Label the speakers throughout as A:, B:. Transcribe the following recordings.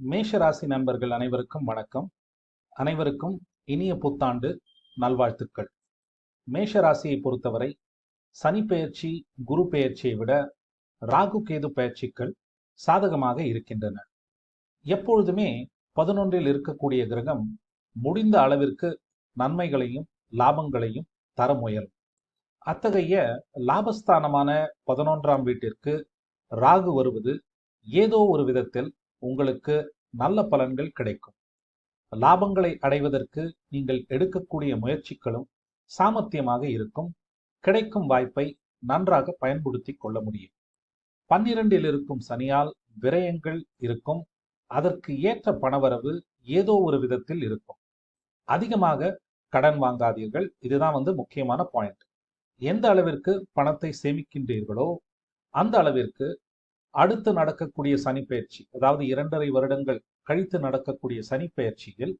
A: மேஷராசி நண்பர்கள் அனைவருக்கும் வணக்கம். அனைவருக்கும் இனிய புத்தாண்டு நல்வாழ்த்துக்கள். மேஷராசியை பொறுத்தவரை சனி பெயர்ச்சி குரு பெயர்ச்சியை விட ராகு கேது பெயர்ச்சிகள் சாதகமாக இருக்கின்றன. எப்பொழுதுமே பதினொன்றில் இருக்கக்கூடிய கிரகம் முடிந்த அளவிற்கு நன்மைகளையும் லாபங்களையும் தர முயலும். அத்தகைய லாபஸ்தானமான பதினொன்றாம் வீட்டிற்கு ராகு வருவது ஏதோ ஒரு விதத்தில் உங்களுக்கு நல்ல பலன்கள் கிடைக்கும். லாபங்களை அடைவதற்கு நீங்கள் எடுக்கக்கூடிய முயற்சிகளும் சாமர்த்தியமாக இருக்கும். கிடைக்கும் வாய்ப்பை நன்றாக பயன்படுத்தி கொள்ள முடியும். பன்னிரண்டில் இருக்கும் சனியால் விரயங்கள் இருக்கும். அதற்கு ஏற்ற பணவரவு ஏதோ ஒரு விதத்தில் இருக்கும். அதிகமாக கடன் வாங்காதீர்கள். இதுதான் வந்து முக்கியமான பாயிண்ட் எந்த அளவிற்கு பணத்தை சேமிக்கின்றீர்களோ அந்த அளவிற்கு அடுத்து நடக்கக்கூடிய சனிப்பெயர்ச்சி அதாவது இரண்டரை வருடங்கள் கழித்து நடக்கக்கூடிய சனிப்பெயர்ச்சியில்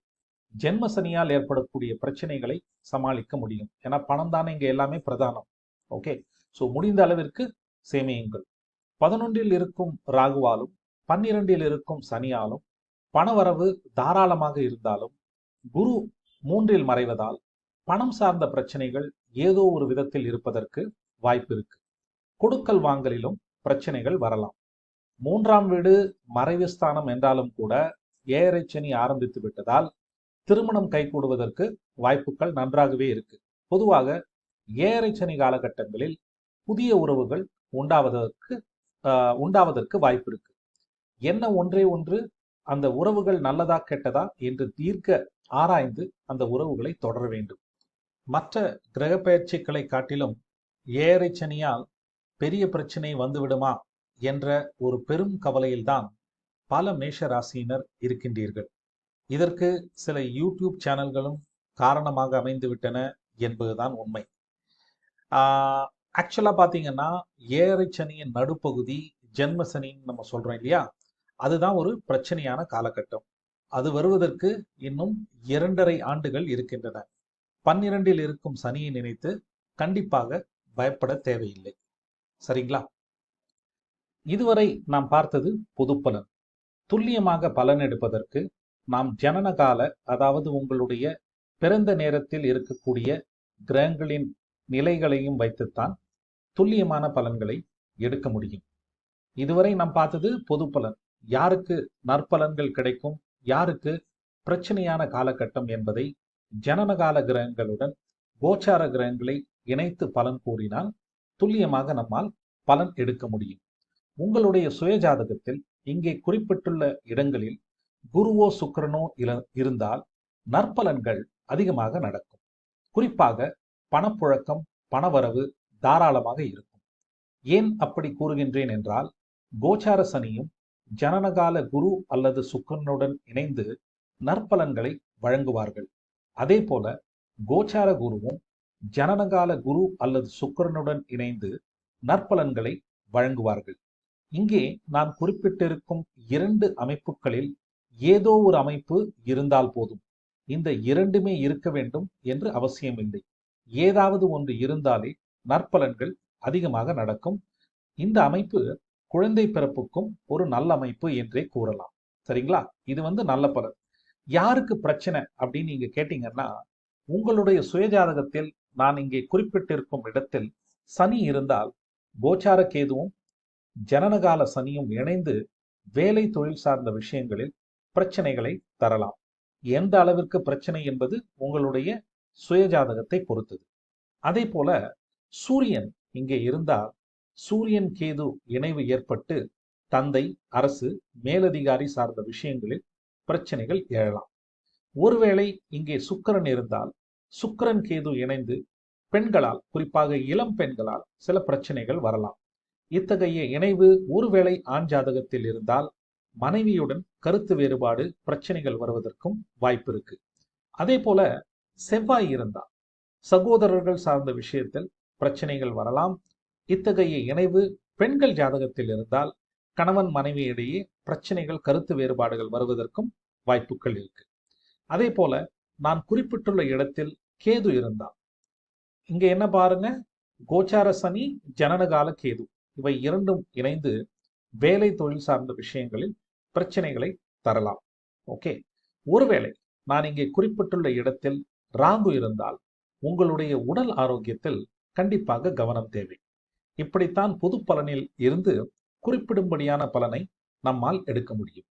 A: ஜென்ம சனியால் ஏற்படக்கூடிய பிரச்சனைகளை சமாளிக்க முடியும். ஏன்னா பணம் தானே இங்க எல்லாமே பிரதானம். ஓகே ஸோ முடிந்த அளவிற்கு சேமியுங்கள். பதினொன்றில் இருக்கும் ராகுவாலும் பன்னிரண்டில் இருக்கும் சனியாலும் பணவரவு தாராளமாக இருந்தாலும் குரு மூன்றில் மறைவதால் பணம் சார்ந்த பிரச்சனைகள் ஏதோ ஒரு விதத்தில் இருப்பதற்கு வாய்ப்பு இருக்கு. கொடுக்கல் வாங்கலிலும் பிரச்சனைகள் வரலாம். மூன்றாம் வீடு மறைவு ஸ்தானம் என்றாலும் கூட ஏழரை சனி ஆரம்பித்து விட்டதால் திருமணம் கைகூடுவதற்கு வாய்ப்புகள் நன்றாகவே இருக்கு. பொதுவாக ஏழரை சனி காலகட்டங்களில் புதிய உறவுகள் உண்டாவதற்கு உண்டாவதற்கு வாய்ப்பு இருக்கு. என்ன ஒன்றே ஒன்று அந்த உறவுகள் நல்லதா கெட்டதா என்று தீர்க்க ஆராய்ந்து அந்த உறவுகளை தொடர வேண்டும். மற்ற கிரக பயிற்சிகளை காட்டிலும் ஏழரை சனியால் பெரிய பிரச்சனை வந்துவிடுமா என்ற ஒரு பெரும் கவலையில்தான் பல மேஷ ராசியினர் இருக்கின்றீர்கள். இதற்கு சில யூடியூப் சேனல்களும் காரணமாக அமைந்துவிட்டன என்பதுதான் உண்மை. ஆக்சுவலாக பார்த்தீங்கன்னா ஏழரை சனியின் நடுப்பகுதி ஜென்ம சனின்னு நம்ம சொல்றோம் இல்லையா? அதுதான் ஒரு பிரச்சனையான காலகட்டம். அது வருவதற்கு இன்னும் இரண்டரை ஆண்டுகள் இருக்கின்றன. பன்னிரண்டில் இருக்கும் சனியை நினைத்து கண்டிப்பாக பயப்பட தேவையில்லை. சரிங்களா? இதுவரை நாம் பார்த்தது பொதுப்பலன். துல்லியமாக பலன் எடுப்பதற்கு நாம் ஜனனகால அதாவது உங்களுடைய பிறந்த நேரத்தில் இருக்கக்கூடிய கிரகங்களின் நிலைகளையும் வைத்துத்தான் துல்லியமான பலன்களை எடுக்க முடியும். இதுவரை நாம் பார்த்தது பொது பலன் யாருக்கு நற்பலன்கள் கிடைக்கும் யாருக்கு பிரச்சனையான காலகட்டம் என்பதை ஜனனகால கிரகங்களுடன் கோச்சார கிரகங்களை இணைத்து பலன் கூறினால் துல்லியமாக நம்மால் பலன் எடுக்க முடியும். உங்களுடைய சுயஜாதகத்தில் இங்கே குறிப்பிட்டுள்ள இடங்களில் குருவோ சுக்கரனோ இருந்தால் நற்பலன்கள் அதிகமாக நடக்கும். குறிப்பாக பணப்புழக்கம் பணவரவு தாராளமாக இருக்கும். ஏன் அப்படி கூறுகின்றேன் என்றால் கோச்சார சனியும் ஜனனகால குரு அல்லது சுக்கரனுடன் இணைந்து நற்பலன்களை வழங்குவார்கள். அதே போல கோச்சார குருவும் ஜனனகால குரு அல்லது சுக்கரனுடன் இணைந்து நற்பலன்களை வழங்குவார்கள். இங்கே நான் குறிப்பிட்டிருக்கும் இரண்டு அமைப்புகளில் ஏதோ ஒரு அமைப்பு இருந்தால் போதும். இந்த இரண்டுமே இருக்க வேண்டும் என்று அவசியமில்லை. ஏதாவது ஒன்று இருந்தாலே நற்பலன்கள் அதிகமாக நடக்கும். இந்த அமைப்பு குழந்தை பிறப்புக்கும் ஒரு நல்ல அமைப்பு என்றே கூறலாம். சரிங்களா? இது வந்து நல்ல பலன். யாருக்கு பிரச்சனை அப்படின்னு நீங்க கேட்டீங்கன்னா உங்களுடைய சுயஜாதகத்தில் நான் இங்கே குறிப்பிட்டிருக்கும் இடத்தில் சனி இருந்தால் கோச்சார கேதுவும் ஜனனகால சனியும் இணைந்து வேலை தொழில் சார்ந்த விஷயங்களில் பிரச்சனைகளை தரலாம். எந்த அளவிற்கு பிரச்சனை என்பது உங்களுடைய சுயஜாதகத்தை பொறுத்தது. அதே போல சூரியன் இங்கே இருந்தால் சூரியன் கேது இணைவு ஏற்பட்டு தந்தை அரசு மேலதிகாரி சார்ந்த விஷயங்களில் பிரச்சனைகள் எழலாம். ஒருவேளை இங்கே சுக்கரன் இருந்தால் சுக்கரன் கேது இணைந்து பெண்களால் குறிப்பாக இளம் பெண்களால் சில பிரச்சனைகள் வரலாம். இத்தகைய இணைவு ஒருவேளை ஆண் ஜாதகத்தில் இருந்தால் மனைவியுடன் கருத்து வேறுபாடு பிரச்சனைகள் வருவதற்கும் வாய்ப்பு இருக்கு. அதே போல செவ்வாய் இருந்தால் சகோதரர்கள் சார்ந்த விஷயத்தில் பிரச்சனைகள் வரலாம். இத்தகைய இணைவு பெண்கள் ஜாதகத்தில் இருந்தால் கணவன் மனைவி இடையே பிரச்சனைகள் கருத்து வேறுபாடுகள் வருவதற்கும் வாய்ப்புகள் இருக்கு. அதே போல நான் குறிப்பிட்டுள்ள இடத்தில் கேது இருந்தால் இங்க என்ன பாருங்க? கோச்சார சனி ஜனனகால கேது. இவை இரண்டும் இணைந்து வேலை தொழில் சார்ந்த விஷயங்களில் பிரச்சனைகளை தரலாம். ஓகே ஒருவேளை நான் இங்கே குறிப்பிட்டுள்ள இடத்தில் ராகு இருந்தால் உங்களுடைய உடல் ஆரோக்கியத்தில் கண்டிப்பாக கவனம் தேவை. இப்படித்தான் பொது பலனில் இருந்து குறிப்பிடும்படியான பலனை நம்மால் எடுக்க முடியும்.